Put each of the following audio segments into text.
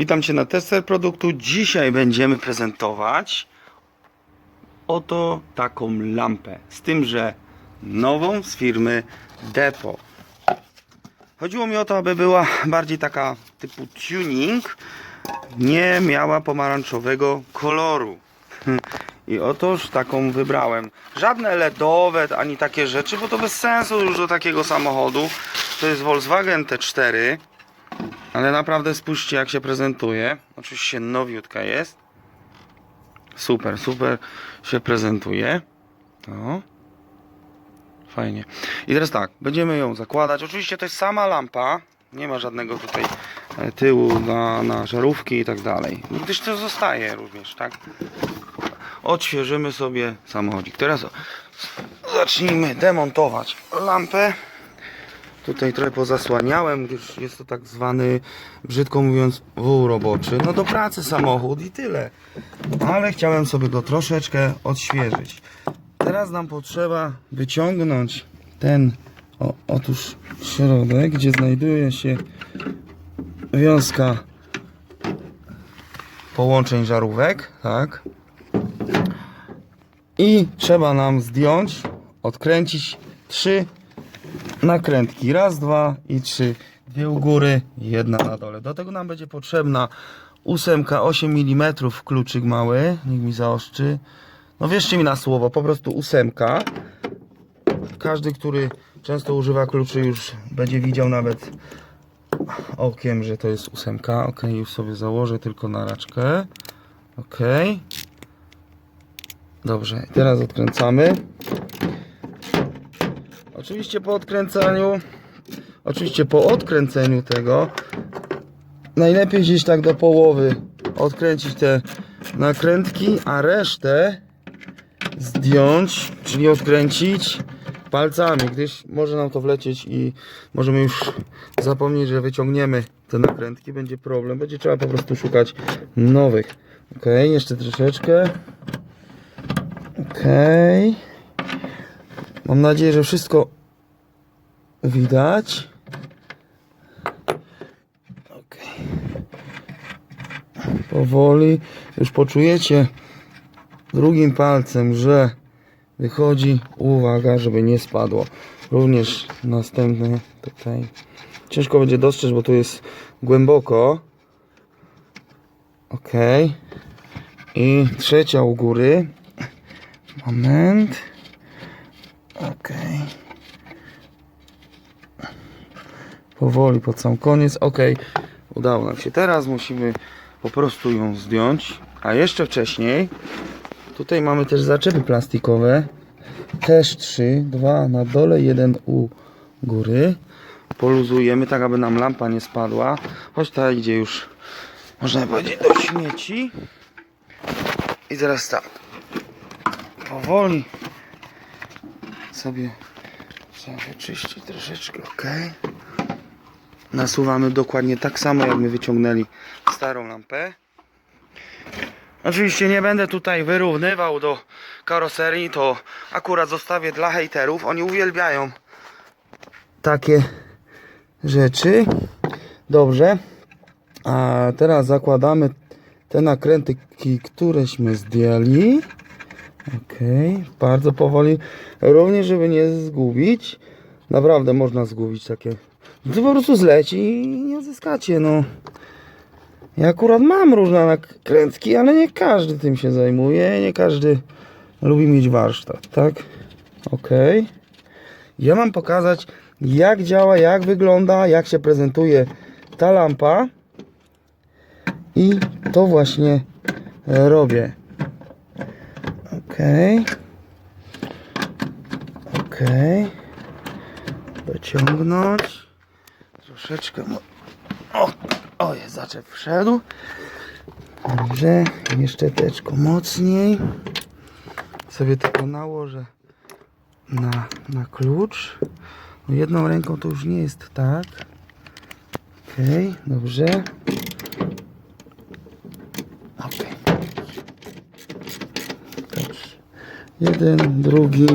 Witam Cię na tester produktu. Dzisiaj będziemy prezentować oto taką lampę. Z tym, że nową z firmy Depo. Chodziło mi o to, aby była bardziej taka typu tuning. Nie miała pomarańczowego koloru. I otóż taką wybrałem. Żadne LEDowe ani takie rzeczy, bo to bez sensu już do takiego samochodu. To jest Volkswagen T4. Ale naprawdę spójrzcie jak się prezentuje. Oczywiście nowiutka jest. Super, super się prezentuje. O. Fajnie. I teraz tak, będziemy ją zakładać. Oczywiście to jest sama lampa. Nie ma żadnego tutaj e, tyłu na, na żarówki i tak dalej. Gdyż to zostaje również, tak? Odświeżymy sobie samochodzik. Teraz zacznijmy demontować lampę. Tutaj trochę pozasłaniałem, gdyż jest to tak zwany, brzydko mówiąc, wół roboczy. No do pracy samochód i tyle. Ale chciałem sobie go troszeczkę odświeżyć. Teraz nam potrzeba wyciągnąć ten, o, otóż środek, gdzie znajduje się wiązka połączeń żarówek, tak? I trzeba nam zdjąć, odkręcić trzy nakrętki. Raz, dwa i trzy. Dwie u góry, jedna na dole. Do tego nam będzie potrzebna ósemka 8 mm kluczyk mały. Niech mi zaostrzy. No wierzcie mi na słowo, po prostu ósemka. Każdy, który często używa kluczy już będzie widział nawet okiem, że to jest ósemka. Ok, już sobie założę tylko na raczkę. Ok. Dobrze, teraz odkręcamy. Oczywiście po odkręcaniu, oczywiście po odkręceniu tego, najlepiej gdzieś tak do połowy odkręcić te nakrętki, a resztę zdjąć, czyli odkręcić palcami, gdyż może nam to wlecieć i możemy już zapomnieć, że wyciągniemy te nakrętki, będzie problem, będzie trzeba po prostu szukać nowych. Ok, jeszcze troszeczkę. Ok. Mam nadzieję, że wszystko widać. Ok. Powoli już poczujecie drugim palcem, że wychodzi. Uwaga, żeby nie spadło. Również następny tutaj. Ciężko będzie dostrzec, bo tu jest głęboko. Ok. I trzecia u góry. Moment. Ok. Powoli pod sam koniec. Ok. Udało nam się. Teraz musimy po prostu ją zdjąć. A jeszcze wcześniej tutaj mamy też zaczepy plastikowe. Też trzy. Dwa na dole, jeden u góry. Poluzujemy tak, aby nam lampa nie spadła. Choć ta idzie już, można powiedzieć, do śmieci. I teraz tak. Powoli sobie trzeba wyczyścić troszeczkę, ok. Nasuwamy dokładnie tak samo, jak my wyciągnęli starą lampę. Oczywiście nie będę tutaj wyrównywał do karoserii, to akurat zostawię dla hejterów. Oni uwielbiają takie rzeczy. Dobrze. A teraz zakładamy te nakrętki, któreśmy zdjęli. Ok, bardzo powoli. Również, żeby nie zgubić. Naprawdę można zgubić takie. To po prostu zleci i nie odzyskacie. No. Ja akurat mam różne nakrętki, ale nie każdy tym się zajmuje. Nie każdy lubi mieć warsztat, tak? Ok. Ja mam pokazać, jak działa, jak wygląda, jak się prezentuje ta lampa. I to właśnie e, robię. Okej. Okej. Dociągnąć. Troszeczkę. O, o jest zaczep wszedł. Dobrze. Jeszcze teczko mocniej. Sobie tylko nałożę na, na klucz. No jedną ręką to już nie jest tak. Okej, dobrze. Okej. Dobrze. Jeden, drugi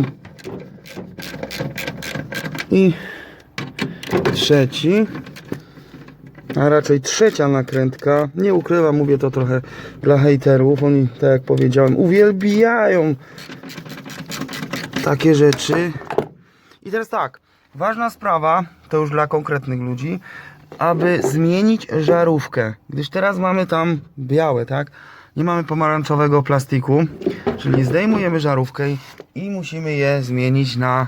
i trzeci. a raczej trzecia nakrętka. Nie ukrywam, mówię to trochę dla hejterów. Oni, tak jak powiedziałem, uwielbiają takie rzeczy. I teraz tak, ważna sprawa, to już dla konkretnych ludzi, aby zmienić żarówkę. Gdyż teraz mamy tam białe, tak? Nie mamy pomarańczowego plastiku, czyli zdejmujemy żarówkę i- musimy je zmienić na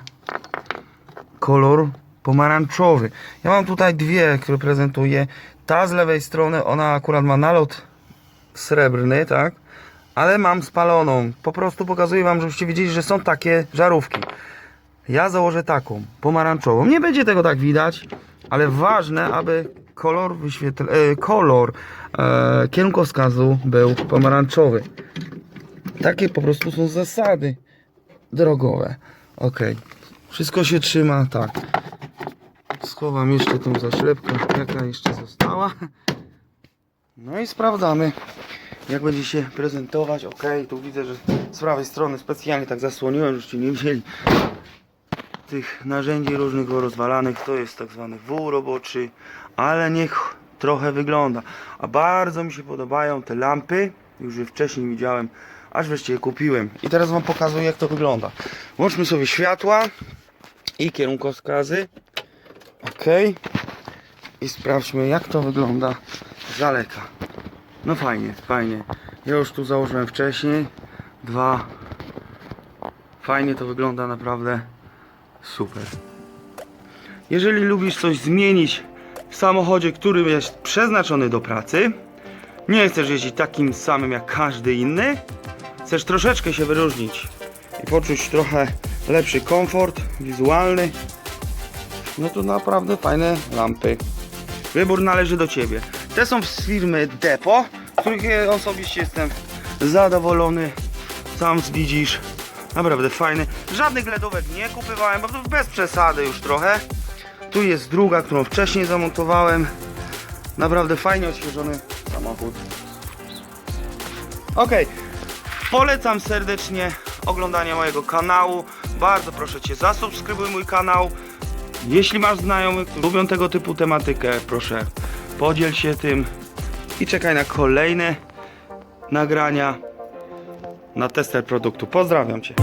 kolor pomarańczowy. Ja mam tutaj dwie, które prezentuję. Ta z lewej strony, ona akurat ma nalot srebrny, tak? Ale mam spaloną. Po prostu pokazuję wam, żebyście wiedzieli, że są takie żarówki. Ja założę taką, pomarańczową. Nie będzie tego tak widać, ale ważne, aby kolor wyświetl... E, kolor e, kierunkowskazu był pomarańczowy. Takie po prostu są zasady drogowe. Ok. Wszystko się trzyma tak. Schowam jeszcze tą zaślepkę, jaka jeszcze została. No i sprawdzamy, jak będzie się prezentować. Ok, tu widzę, że z prawej strony specjalnie tak zasłoniłem, żebyście nie wzięli tych narzędzi różnych rozwalanych. To jest tak zwany wół roboczy, ale niech trochę wygląda. A bardzo mi się podobają te lampy. Już je wcześniej widziałem, aż wreszcie je kupiłem. I teraz Wam pokazuję, jak to wygląda. Włączmy sobie światła i kierunkowskazy. Ok. I sprawdźmy, jak to wygląda z daleka. No fajnie, fajnie. Ja już tu założyłem wcześniej. Dwa. Fajnie to wygląda naprawdę. Super. Jeżeli lubisz coś zmienić w samochodzie, który jest przeznaczony do pracy, nie chcesz jeździć takim samym jak każdy inny, chcesz troszeczkę się wyróżnić i poczuć trochę lepszy komfort wizualny, no to naprawdę fajne lampy. Wybór należy do Ciebie. Te są z firmy Depo, z których osobiście jestem zadowolony. Sam widzisz, naprawdę fajny. Żadnych LEDówek nie kupywałem, bo to bez przesady już trochę. Tu jest druga, którą wcześniej zamontowałem. Naprawdę fajnie odświeżony samochód. Ok, polecam serdecznie oglądanie mojego kanału. Bardzo proszę Cię, zasubskrybuj mój kanał. Jeśli masz znajomych, którzy lubią tego typu tematykę, proszę podziel się tym i czekaj na kolejne nagrania na tester produktu. Pozdrawiam Cię.